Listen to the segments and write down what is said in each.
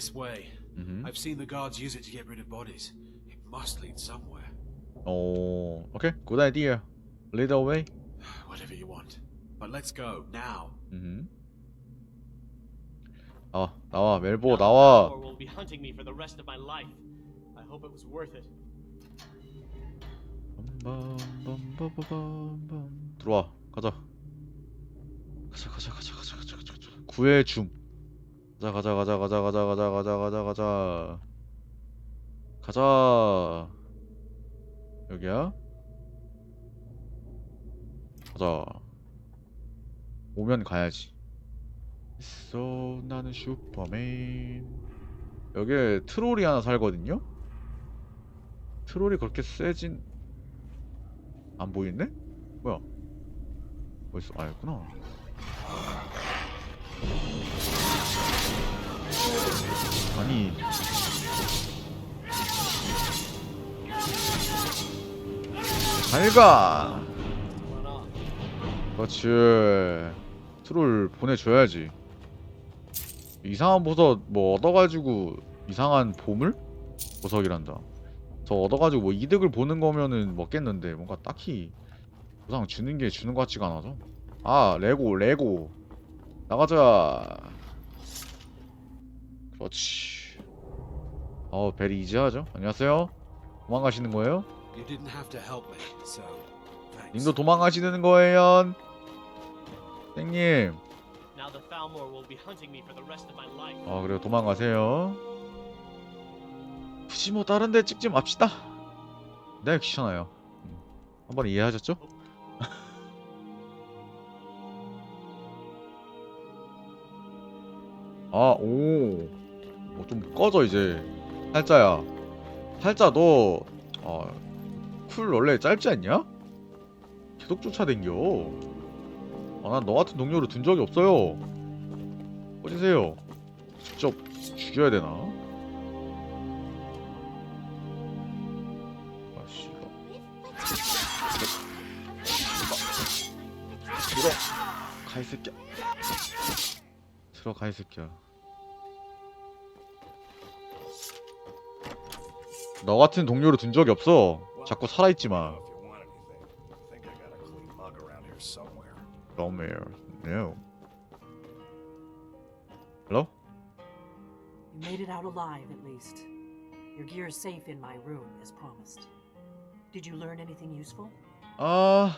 This way. 음. I've seen the guards use it to get rid of bodies. It must lead somewhere. 오, 오케이. 굿 아이디어. Lead away. Whatever you want. But let's go, now. 음. 나와, 나와, 멜보 Now the 나와. Thalmor will be hunting me for the rest of my life. I hope it was worth it. 빰빰빰빰빰빰. 들어와, 가자. 가자, 가자, 가자, 가자, 가자, 가자, 가자. 구해 줌. 가자, 가자, 가자, 가자, 가자, 가자, 가자, 가자, 가자. 가자. 여기야? 가자. 오면 가야지. 있어, 나는 슈퍼맨. 여기에 트롤이 하나 살거든요? 트롤이 그렇게 세진 안 보이네? 뭐야? 어딨어? 아, 여기구나. 아니. 잘 가! Run off. 그렇지. 트롤 보내줘야지. 이상한 보석 뭐 얻어가지고 이상한 보물? 보석이란다. 저 얻어가지고 뭐 이득을 보는 거면은 먹겠는데 뭔가 딱히 보상 주는 게 주는 것 같지가 않아서. 아 레고 레고 나가자. 그렇지. 어 베리 이지하죠. 안녕하세요. 도망가시는 거예요? You didn't have to help me, so thanks. 님도 도망가시는 거예요. 땡님. Now the Thalmor will be hunting me for the rest of my life. 어 그래요 도망가세요 굳이 뭐 다른 데 찍지 맙시다 네 귀찮아요 음. 한번 이해하셨죠? 아오좀 어, 좀 꺼져 이제. 살짜야. 살짜 너쿨 원래 짧지 않냐? 계속 쫓아댕겨. 아난너 같은 동료를 둔 적이 없어요. 꺼지세요. 직접 죽여야 되나? 아씨 들어. 가이 새끼야. 들어가 이 새끼야 너 같은 동료를 둔 적이 없어 자꾸 살아있지 마 If you want anything, I think I got a clean mug around here somewhere. No Hello? You made it out alive, at least. Your gear is safe in my room, as promised. Did you learn anything useful? Uh,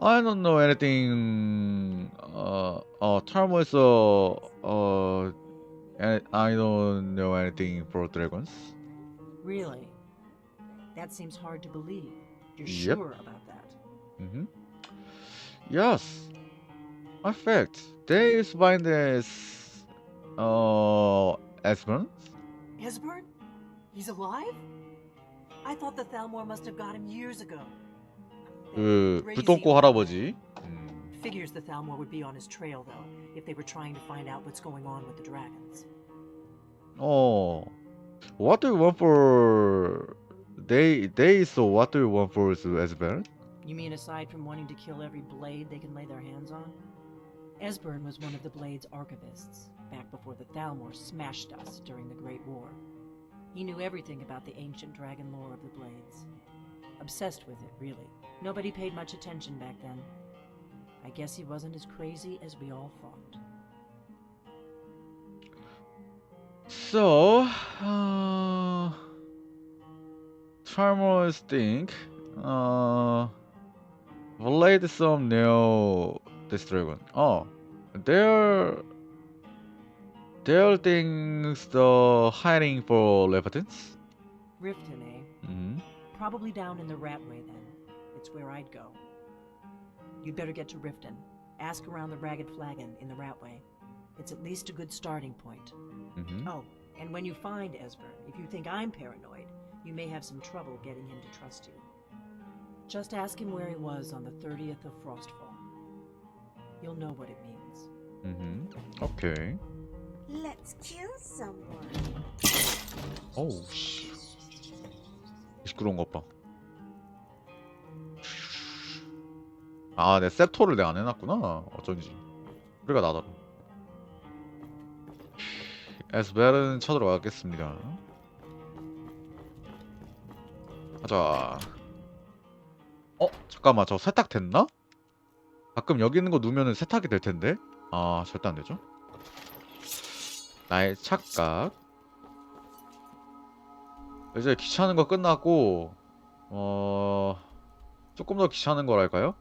I don't know anything. Uh, uh, term is uh, uh, I don't know anything for dragons. Really? That seems hard to believe. You're Yep. sure about that? Mm-hmm. Yes. In fact, they is find this, uh, Esmond. Esbern? He's alive? I thought the Thalmor must have got him years ago. 그 Crazy. 불똥꼬 할아버지. 음. Figures the Thalmor would be on his trail, though, if they were trying to find out what's going on with the dragons. Oh, what do you want for? They they so what do you want for Esbern? You mean aside from wanting to kill every blade they can lay their hands on? Esbern was one of the Blade's archivists, back before the Thalmor smashed us during the Great War. He knew everything about the ancient dragon lore of the Blades. Obsessed with it, really. Nobody paid much attention back then. I guess he wasn't as crazy as we all thought. So, uh, Tremors think, uh, played some new this dragon. Oh, they're things the hiding for Leviatans. Riften, eh? Mm-hmm. Probably down in the Ratway, then. It's where I'd go. You'd better get to Riften. Ask around the Ragged Flagon in the Ratway. It's at least a good starting point. Mm-hmm. Oh, and when you find Esbern, if you think I'm paranoid, you may have some trouble getting him to trust you. Just ask him where he was on the 30th of Frostfall. You'll know what it means. Mm-hmm. Okay. Let's kill someone. 어우 씨. 시끄러운 것 봐. 아, 내 셉토를 내가 안 해놨구나. 어쩐지. 소리가 나더라. 에스벨은 쳐들어가겠습니다. 가자. 어? 잠깐만 저 세탁 됐나? 가끔 여기 있는 거 누우면은 세탁이 될 텐데. 아 절대 안 되죠. 나의 착각. 이제 귀찮은 거 끝났고 어 조금 더 귀찮은 거랄까요?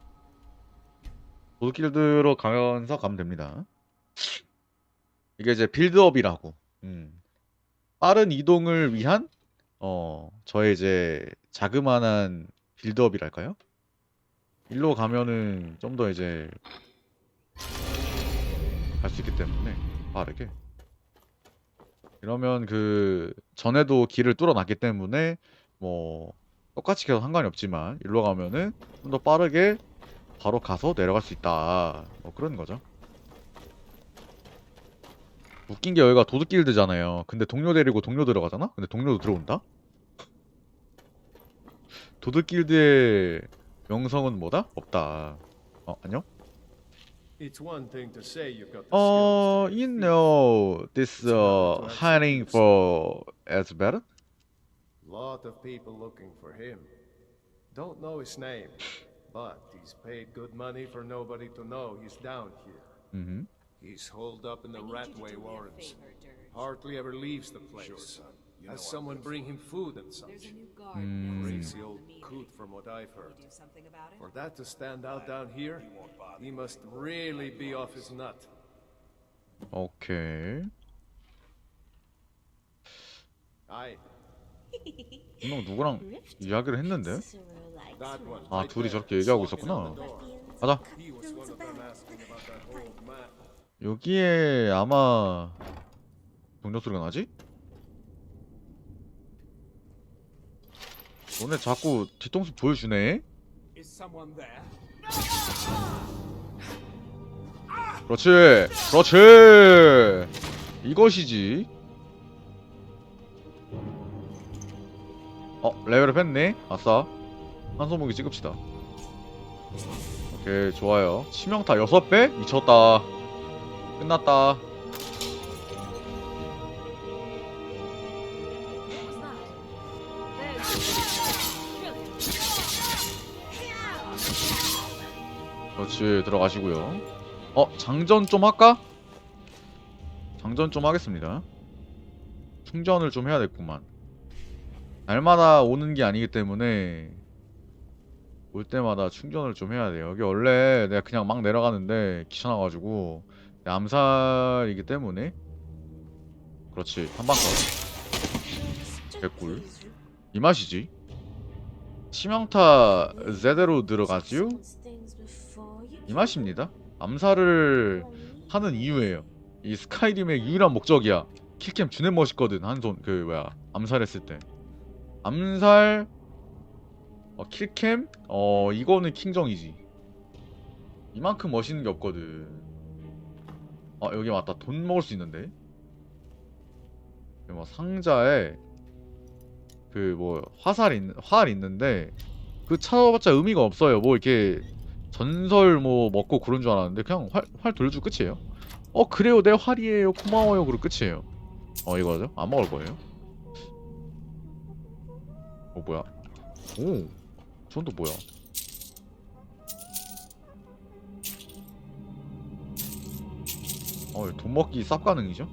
도둑길드로 가면서 가면 됩니다. 이게 이제 빌드업이라고. 음. 빠른 이동을 위한 어 저의 이제 자그마한 빌드업이랄까요? 일로 가면은 좀 더 이제 갈 수 있기 때문에 빠르게. 이러면 그 전에도 길을 뚫어놨기 때문에 뭐 똑같이 계속 상관이 없지만 일로 가면은 좀 더 빠르게 바로 가서 내려갈 수 있다. 뭐 그런 거죠. 웃긴 게 여기가 도둑 길드잖아요. 근데 동료 데리고 동료 들어가잖아? 근데 동료도 들어온다? 도둑 길드의 명성은 뭐다? 없다. 어, 안녕? It's one thing to say you got the 어, skills to you defeat know this uh answer for Asbeth? Lot of people looking for him. Don't know his name, but he's paid good money for nobody to know he's down here. 음. He's holed up in the Ratway Warrens. Hardly ever leaves the place. Has someone bring him food and such. 음. Crazy old coot from what I've heard. For that to stand out down here, he must really be off his nut. 오케이. Aye, 분명 누구랑 이야기를 했는데? that one. 아, right 둘이 there, 저렇게 얘기하고 walking 있었구나. out the door. 가자. 여기에 아마 동력 소리가 나지? 너네 자꾸 뒤통수 보여주네? 그렇지! 그렇지! 이것이지. 어, 레벨업 했네? 아싸. 한소무기 찍읍시다. 오케이, 좋아요. 치명타 6배? 미쳤다. 끝났다. 그렇지, 들어가시고요. 어, 장전 좀 할까? 장전 좀 하겠습니다. 충전을 좀 해야겠구만. 날마다 오는 게 아니기 때문에 올 때마다 충전을 좀 해야 돼요. 여기 원래 내가 그냥 막 내려가는데 귀찮아가지고 암살이기 때문에 그렇지 한방 더. 개꿀. 이 맛이지. 치명타 제대로 들어가지요? 이 맛입니다. 암살을 하는 이유예요. 이 스카이림의 유일한 목적이야. 킬캠 주네 멋있거든. 한 손 그 뭐야 암살했을 때. 암살 어, 킬캠 어 이거는 킹정이지. 이만큼 멋있는 게 없거든. 아 여기 맞다. 돈 먹을 수 있는데. 뭐 상자에 그 뭐 화살 있 활 있는데 그 찾아봤자 의미가 없어요. 뭐 이렇게 전설 뭐 먹고 그런 줄 알았는데 그냥 활, 활 돌려주고 끝이에요. 어 그래요 내 활이에요 고마워요 그리고 끝이에요. 어 이거죠? 안 먹을 거예요. 어 뭐야? 오, 저건 또 뭐야? 어, 돈 먹기 쌉 가능이죠?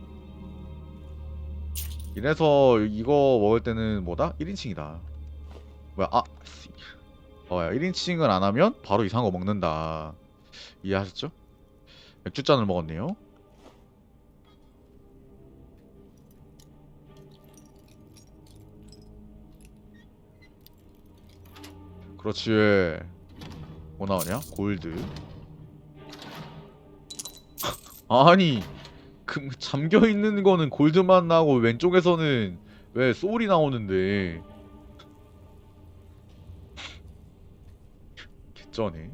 이래서 이거 먹을 때는 뭐다? 1인칭이다. 뭐야? 아, 씨. 어, 야, 1인칭을 안 하면 바로 이상한 거 먹는다. 이해하셨죠? 맥주잔을 먹었네요. 그렇지. 뭐 나오냐? 골드. 아니, 그 잠겨 있는 거는 골드만 나오고 왼쪽에서는 왜 소울이 나오는데? 개쩌네.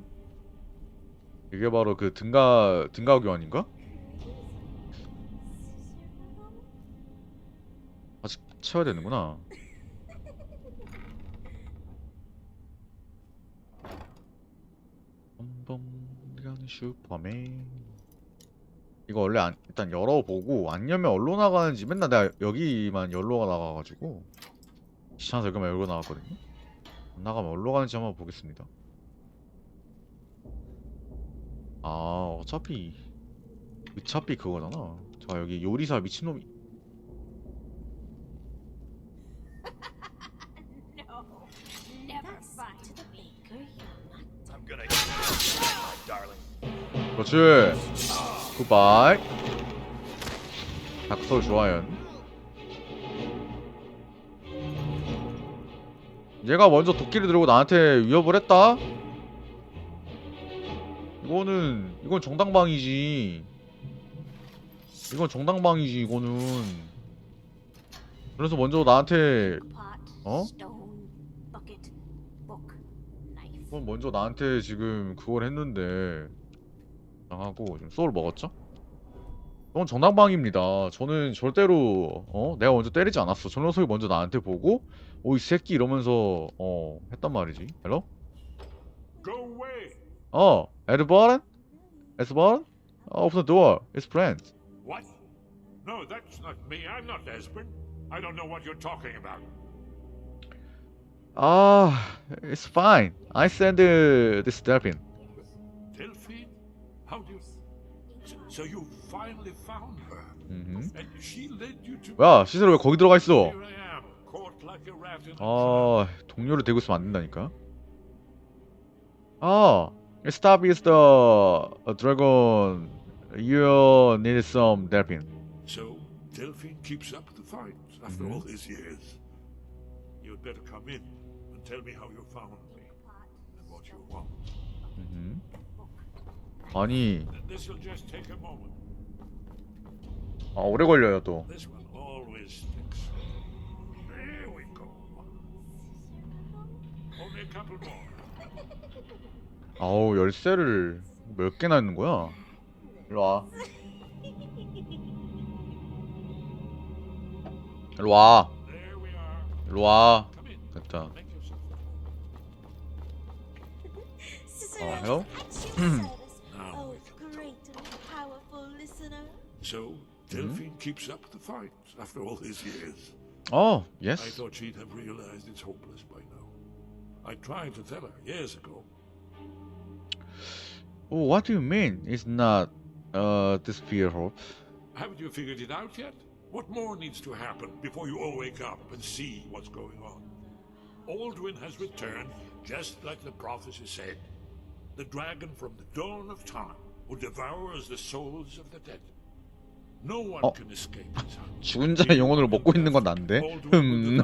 이게 바로 그 등가 등가 교환인가? 아직 채워야 되는구나. 봄봄 가는 슈퍼맨 이거 원래 안, 일단 열어보고 안 열면 얼로 나가는지 맨날 내가 여기만 열로가 나가가지고 귀찮아서 여기만 열고 나왔거든요. 안 나가면 얼로 가는지 한번 보겠습니다. 아 어차피 어차피 그거잖아. 자 여기 요리사 미친놈이. 그렇지 굿바이 닥터 좋아요 얘가 먼저 도끼를 들고 나한테 위협을 했다? 이거는 이건 정당방이지. 이건 정당방이지 이거는. 그래서 먼저 나한테 어? 이건 먼저 나한테 지금 그걸 했는데 하고 지금 소울 먹었죠? 이건 정당방입니다. 저는 절대로 어 내가 먼저 때리지 않았어. 저 녀석이 먼저 나한테 보고 오 이 새끼 이러면서 어 했단 말이지. 헬로? Go away. 어 에드버른? 에스버른? Open the door. It's friends. What? No, that's not me. I'm not Espen. I don't know what you're talking about. 아, it's fine. I send uh, this Delphine. How do you... So, you finally found her. 음. And she led you to... 야, 시세로 왜 거기 들어가 있어? Here I am, caught like a rat in a trap. 아, 동료를 대고 있으면 안 된다니까. 아, stop is the dragon. You need some Delphine. So, Delphine keeps up the fight after Mhm. all these years. You'd better come in and tell me how you found me and what you want. 음. 아니, This'll just take a moment. 아, 오래 걸려요 또. This one always sticks. There we go. Only a couple more. 아우, 열쇠를 몇 개나 있는 거야? 일로 와. 일로 와. There we are. 일로 와. Come in. 됐다. Make yourself So, Delphine keeps up the fight after all these years. Oh, yes. I thought she'd have realized it's hopeless by now. I tried to tell her years ago. Oh, what do you mean? It's not uh this fear hope. Haven't you figured it out yet? What more needs to happen before you all wake up and see what's going on? Aldwin has returned, just like the prophecy said. The dragon from the dawn of time who devours the souls of the dead. No one 어. 죽은 자의 영혼으로 먹고 있는 건 난데. 흠.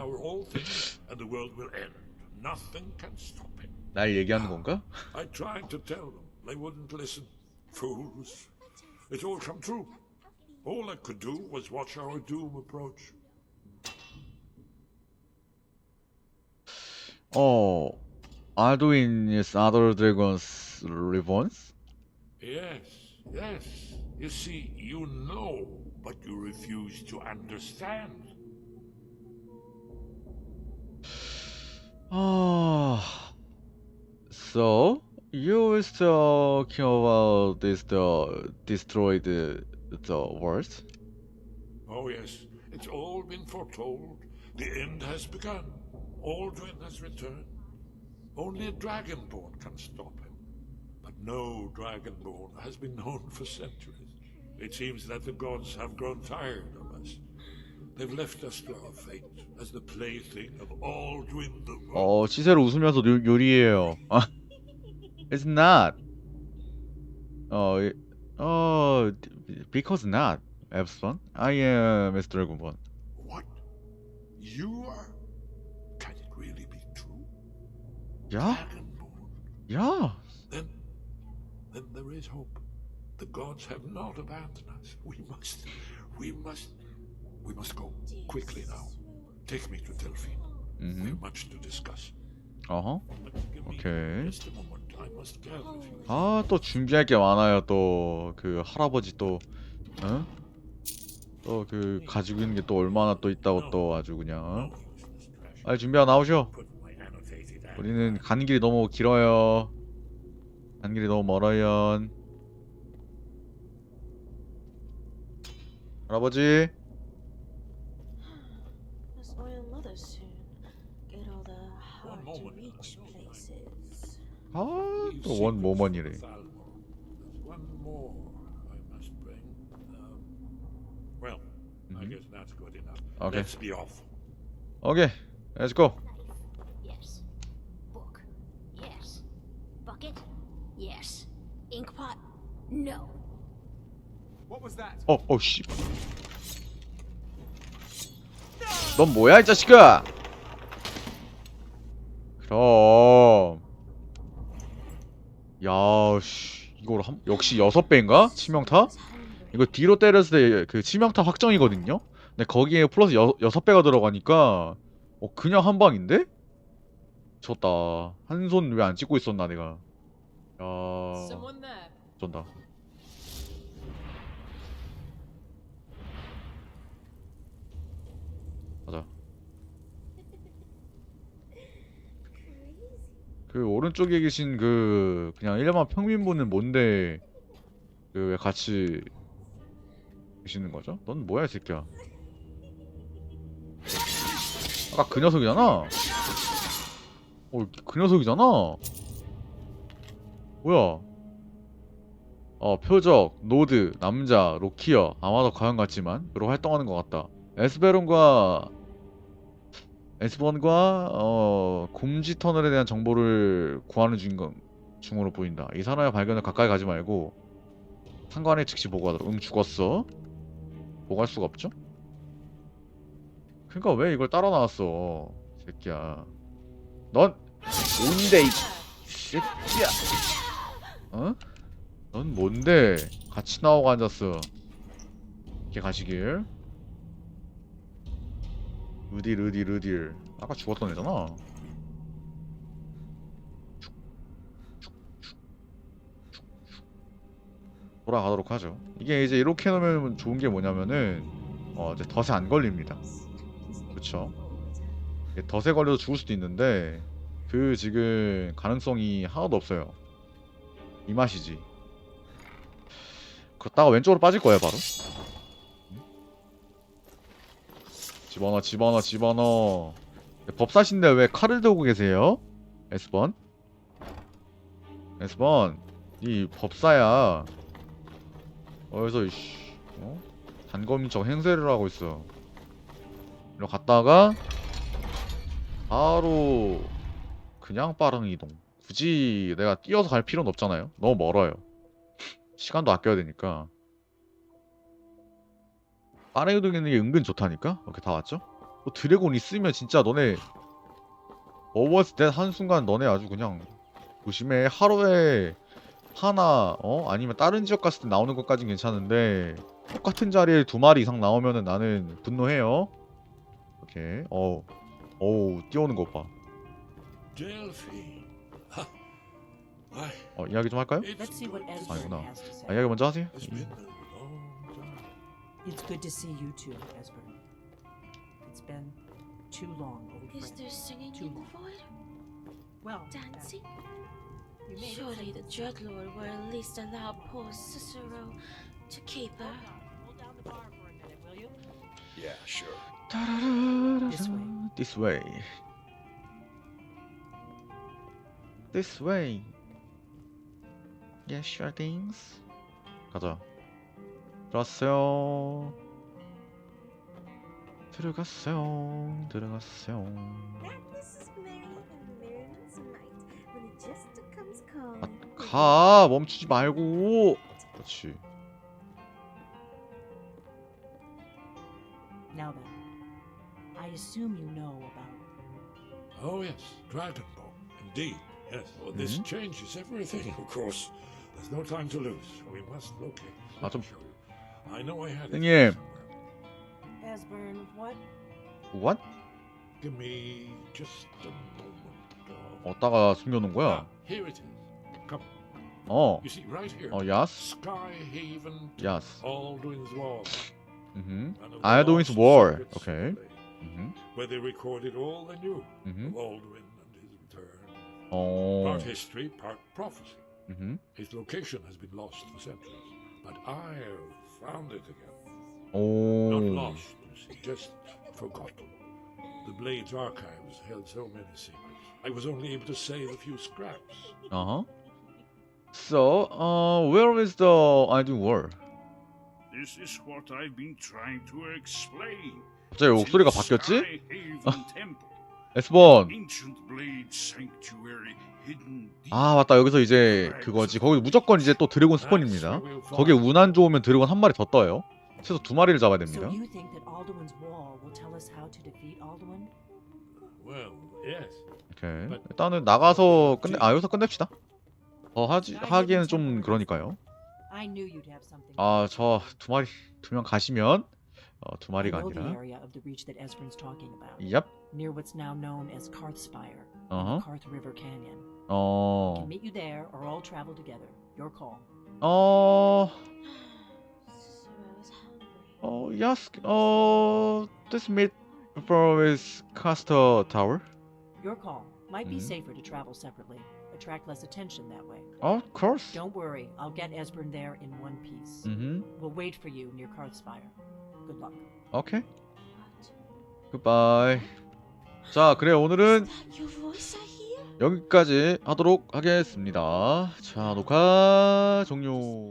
날 얘기하는 건가? I tried to tell them. They wouldn't listen. Fools. It all come true. All I could do was watch our doom approach. 어, Arduin is other dragons reborns? Yes, yes. You see, you know, but you refuse to understand. Ah, so you was talking about this the destroy the the world? Oh, yes. It's all been foretold. The end has begun. Aldrin has returned. Only a Dragonborn can stop But no Dragonborn has been known for centuries. It seems that the gods have grown tired of us. They've left us to our fate as the plaything of Aldwin the Rogue. 어, 시세로 웃으면서 요, 요리해요. 아, it's not. 어, 이- 어, because not. Epson, I am Mr. Dragonborn. What? You are? Can it really be true? 야, Dragonborn? 야. Then, there is hope. The gods have not abandoned us. We must, we must, we must go quickly now. Take me to Delphine. We 음, have much to discuss. 어허. Few. 아, 또 준비할 게 많아요. 또 그 할아버지 또, 어? 또그 가지고 있는 게 또 얼마나 또 있다고 또 아주 그냥. 어? 빨리 준비하고 나오셔. 우리는 가는 길이 너무 길어요. 가는 길이 너무 멀어요. 할아버지 Must oil mother soon. Get all the hard to moment, reach I know. places. 아또 These 원 secrets 모먼이래 more I must bring. Um, well, I Mhm. guess that's good enough. Okay. Let's be off. 오케이 렛츠고 Yes. Book. Yes. Bucket. Yes. Inkpot. No. What was that? 어, 어, 씨. 넌 뭐야, 이 자식아? 그럼. 야, 씨. 이걸 한, 역시 여섯 배인가? 치명타? 이거 뒤로 때렸을 때 그 치명타 확정이거든요? 근데 거기에 플러스 여, 여섯 배가 들어가니까, 어, 그냥 한 방인데? 졌다. 한 손 왜 안 찍고 있었나, 내가. 야. Someone there. 쩐다. 가자. 그 오른쪽에 계신 그 그냥 일반 평민분은 뭔데 그 왜 같이 계시는 거죠? 넌 뭐야 이 새끼야? 아까 그 녀석이잖아. 어, 그 녀석이잖아. 뭐야? 어, 표적, 노드, 남자, 로키어, 아마도 과연 같지만 으로 활동하는 것 같다. 에스베론과 에스번과 어, 곰지 터널에 대한 정보를 구하는 중, 중으로 보인다. 이 사람의 발견을 가까이 가지 말고 상관에 즉시 보고하도록. 응, 죽었어. 보고할 수가 없죠? 그러니까 왜 이걸 따라 나왔어, 새끼야. 넌 뭔데 이 새끼야? 어? 넌 뭔데? 같이 나오고 앉았어. 이렇게 가시길. 으딜 으딜 으딜. 아까 죽었던 애잖아. 돌아가도록 하죠. 이게 이제 이렇게 놓으면 좋은 게 뭐냐면은 어 이제 덫에 안 걸립니다. 그쵸? 덫에 걸려서 죽을 수도 있는데 그 지금 가능성이 하나도 없어요 이 맛이지. 걷다가 왼쪽으로 빠질 거예요 바로? 집어넣어 집어넣어 집어넣어. 법사신데 왜 칼을 들고 계세요? S번. S번 이 법사야. 어디서 이씨. 어? 단검인 척 행세를 하고 있어. 이리로 갔다가 바로 그냥 빠른 이동 굳이 내가 뛰어서 갈 필요는 없잖아요. 너무 멀어요. 시간도 아껴야 되니까. 빠른 이동하는 게 은근 좋다니까? 이렇게 다 왔죠? 또 드래곤 있으면 진짜 너네 오버워치 때 한순간 너네 아주 그냥 조심해. 하루에 하나 어? 아니면 다른 지역 갔을 때 나오는 것까진 괜찮은데 똑같은 자리에 두 마리 이상 나오면은 나는 분노해요. 오케이. 어우. 어우 뛰어오는. Ha. I, 어 이야기 좀 할까요? Let's see what it's, Esbern 아니구나. has to say. 아, 이야기 먼저 하세요 it's been a long time. It's good to see you too, Esbern. It's been too long, old Is friend. there singing Too in the long. void? Well, Dancing? you made it Surely the Dreadlord will at least allow poor Cicero to keep her. Hold down the bar for a minute, will you? Yeah, sure. This way. This way. This way. Yes, sure things. 가자. 들어갔어요. 들어갔어요. 들어갔어요. 아, 가 멈추지 말고. 그렇지. Now then, I assume you know about Oh, yes, Dragonborn. Indeed, yes. Well, this Mhm. changes everything, of course. There's no time to lose. We must locate. 아, Let me 좀- show you. I know I had it 형님. somewhere. Esbern. What? What? Give me just a moment. Oh. 어디다가 숨겨놓은 거야? Ah, here it is. Come. 어. You see, right here. 어, 야스. Skyhaven. 야스. Alduin's Wall. 음. One of the Alduin's lost War. secrets of Okay. the Blade, 음. Where they recorded all they knew 음. of Alduin and his return. 어. Part history, part prophecy. 음. His location has been lost for centuries, but I have found it again. Not 오. lost, Lucy, just forgotten. The Blade's archives held so many secrets. I was only able to save a few scraps. Uh-huh. So, uh, where is the Undying Wall? This is what I've been trying to explain. 갑자기 목소리가 Since 바뀌었지? 에스본. 아 맞다 여기서 이제 그거지 거기 무조건 이제 또 드래곤 스폰입니다 거기에 운 안 좋으면 드래곤 한 마리 더 떠요 최소 두 마리를 잡아야 됩니다. 오케이 일단은 나가서 끝내 아 여기서 끝냅시다 더 하지 하기에는 좀 그러니까요 I knew you'd have something. 아저 두 마리 두 명 가시면 어, 두 I 마리가 know the 아니라 area of the reach that Esbern's talking about, 얍 near what's now known as Karthspire, in 어허 the Karth River Canyon. I 어 can meet you there, or all travel together. Your call. 어, Cicero's hungry. 어, yes, 어, this meet for with Castor Tower. Your call. Might be Mhm. safer to travel separately. Attract less attention that way. Of course. Don't worry, I'll get Esbern there in one piece. 음, We'll wait for you near Karthspire. Good luck. 오케이. 굿바이. 자, 그래 오늘은? 여기까지 하도록 하겠습니다. 자, 녹화 종료.